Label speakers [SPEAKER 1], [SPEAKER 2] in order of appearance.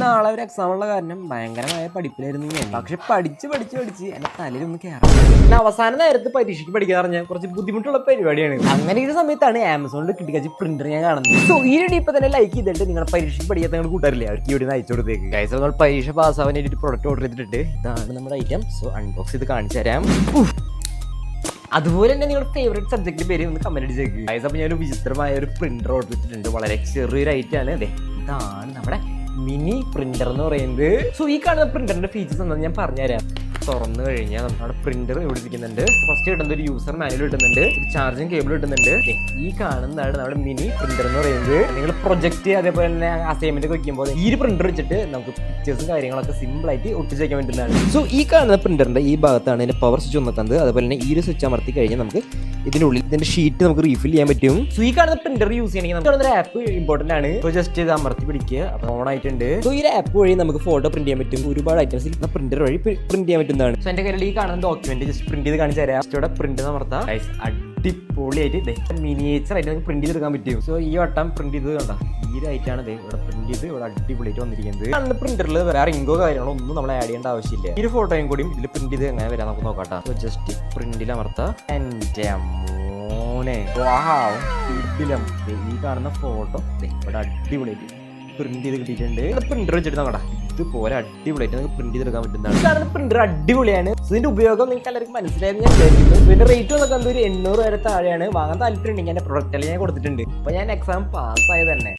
[SPEAKER 1] നാളെ ഒരു എക്സാം ഉള്ള കാരണം ഭയങ്കരമായ പഠിപ്പിലായിരുന്നു ഞാൻ. പക്ഷെ പഠിച്ച് പഠിച്ച് പഠിച്ച് എന്റെ തലയിലൊന്ന് കയറാം പിന്നെ അവസാന നേരത്ത് പരീക്ഷയ്ക്ക് പഠിക്കാൻ പറഞ്ഞാൽ കുറച്ച് ബുദ്ധിമുട്ടുള്ള പരിപാടിയാണ്. അങ്ങനെ ഒരു സമയത്താണ് ആമസോണിൽ കിട്ടിക്കാച്ച് പ്രിന്റർ ഞാൻ കാണുന്നത്. സോ ഈ വീഡിയോ ഇപ്പൊ തന്നെ ലൈക്ക് ചെയ്തിട്ട് നിങ്ങളുടെ പരീക്ഷയ്ക്ക് പഠിക്കാത്ത നിങ്ങൾ കൂട്ടാറില്ലേ? അവർക്ക് ഇവിടെ അയച്ചു കൊടുത്തേക്ക്. ഗൈസ് നമ്മൾ പരീക്ഷ പാസ്സാവാൻ വേണ്ടി ഒരു പ്രൊഡക്റ്റ് ഓർഡർ ചെയ്തിട്ടുണ്ട്. ഇതാണ് നമ്മുടെ ഐറ്റം സോ അൺബോക്സ് ചെയ്ത് കാണിച്ചു തരാം. അതുപോലെ തന്നെ നിങ്ങളുടെ ഫേവറേറ്റ് സബ്ജക്റ്റ് പേര് ഒന്ന് കമന്റ് അടിച്ചേക്ക് ഗൈസ് അപ്പോൾ ഞാനൊരു വിചിത്രമായ ഒരു പ്രിന്റർ ഓർഡർ ചെയ്തിട്ടുണ്ട്. വളരെ ചെറിയൊരു ഐറ്റം ആണ്. അതെ ഇതാണ് നമ്മുടെ മിനി പ്രിന്റർ എന്ന് പറയുന്നത്. സോ ഈ കാണുന്ന പ്രിന്ററിന്റെ ഫീച്ചേഴ്സ് എന്താണെന്ന് ഞാൻ പറഞ്ഞുതരാം. തുറന്നു കഴിഞ്ഞാൽ നമ്മുടെ പ്രിന്റർ ഇവിടെ ഇരിക്കുന്നുണ്ട്. ഫസ്റ്റ് കിട്ടുന്ന ഒരു യൂസർ മാനുവൽ കിട്ടുന്നുണ്ട്. ചാർജിങ് കേബിൾ കിട്ടുന്നുണ്ട്. ഈ കാണുന്നതാണ് നമ്മുടെ മിനി പ്രിന്റർ എന്ന് പറയുന്നത്. നിങ്ങൾ പ്രൊജക്ട് അതേപോലെ തന്നെ അസൈൻമെന്റ് ഒക്കെ വെക്കുമ്പോൾ ഈ ഒരു പ്രിന്റർ വെച്ചിട്ട് നമുക്ക് പിക്ചേഴ്സും കാര്യങ്ങളൊക്കെ സിമ്പിൾ ആയിട്ട് ഒട്ടിച്ച് വെക്കാൻ പറ്റുന്നതാണ്. സോ ഈ കാണുന്ന പ്രിന്ററിന്റെ ഈ ഭാഗത്താണ് അതിന്റെ പവർ സ്വിച്ച് വന്നിട്ടുണ്ട് അതുപോലെ തന്നെ ഈ ഒരു സ്വിച്ച് അമർത്തി കഴിഞ്ഞാൽ നമുക്ക് ഇതിനുള്ളിൽ ഇതിന്റെ ഷീറ്റ് നമുക്ക് റീഫിൽ ചെയ്യാൻ പറ്റും. സോ ഈ കാണുന്ന പ്രിന്റർ യൂസ് ചെയ്യണമെങ്കിൽ നമുക്ക് ആപ്പ് ഇമ്പോർട്ടന്റ് ആണ്. സോ ജസ്റ്റ് ഇത് അമർത്തി പിടിക്കുക. അപ്പോൾ ഓൺ ആയിട്ടുണ്ട്. സോ ഈ ആപ്പ് വഴി നമുക്ക് ഫോട്ടോ പ്രിന്റ് ചെയ്യാൻ പറ്റും. ഒരുപാട് ഐറ്റംസ് പ്രിന്റർ വഴി പ്രിന്റ് ചെയ്യാൻ പറ്റുന്നതാണ്. സോ എന്റെ കയ്യിൽ ഈ കാണുന്ന ഡോക്യുമെന്റ് ജസ്റ്റ് പ്രിന്റ് ചെയ്ത് കാണിച്ചു തരാം. ഇവിടെ പ്രിന്റ് അമർത്താം. അടിപൊളിയായിട്ട് മിനിയേച്ചർ ആയിട്ട് നമുക്ക് പ്രിന്റ് ചെയ്തെടുക്കാൻ പറ്റും. സോ ഈ വട്ടം പ്രിന്റ് ചെയ്ത് കണ്ട? ഈ ഒരു ഐറ്റാണ് ദേ ഇവിടെ പ്രിന്റ് ചെയ്ത് ഇവിടെ അടിപൊളിയായിട്ട് വന്നിരിക്കുന്നത്. അന്ന് പ്രിന്ററിൽ വേറെ ഇങ്കോ കാര്യങ്ങളോ ഒന്നും നമ്മൾ ആഡ് ചെയ്യേണ്ട ആവശ്യമില്ല. ഈ ഒരു ഫോട്ടോയും കൂടി ഇതിൽ പ്രിന്റ് ചെയ്ത് എങ്ങനെ വരാൻ നമുക്ക് നോക്കാം സോ ജസ്റ്റ് പ്രിന്റിൽ അമർത്താം. എന്റെ മോനെ. ദേ ഈ കാണുന്ന ഫോട്ടോ ഇവിടെ അടിപൊളിയായിട്ട് പ്രിന്റ് ചെയ്ത് കിട്ടിയിട്ടുണ്ട്. പ്രിന്റർ വെച്ചിട്ട് നോക്കടാ ഇതുപോലെ അടിപൊളിയായിട്ട് നമുക്ക് പ്രിന്റ് ചെയ്തെടുക്കാൻ പറ്റുന്നതാണ്. കാരണം പ്രിന്റർ അടിപൊളിയാണ്. ഇതിന്റെ ഉപയോഗം നിങ്ങൾക്ക് എല്ലാവർക്കും മനസ്സിലായെന്ന് ഞാൻ വിചാരിക്കുന്നു. ഇതിന്റെ റേറ്റ് വന്നൊക്കെ എന്തൊരു എണ്ണൂറ് വരെ താഴെയാണ്. വാങ്ങാൻ താല്പര്യം ഉണ്ടെങ്കിൽ എന്റെ പ്രൊഡക്റ്റ് ഞാൻ കൊടുത്തിട്ടുണ്ട്. അപ്പൊ ഞാൻ എക്സാം പാസ്സായത് തന്നെ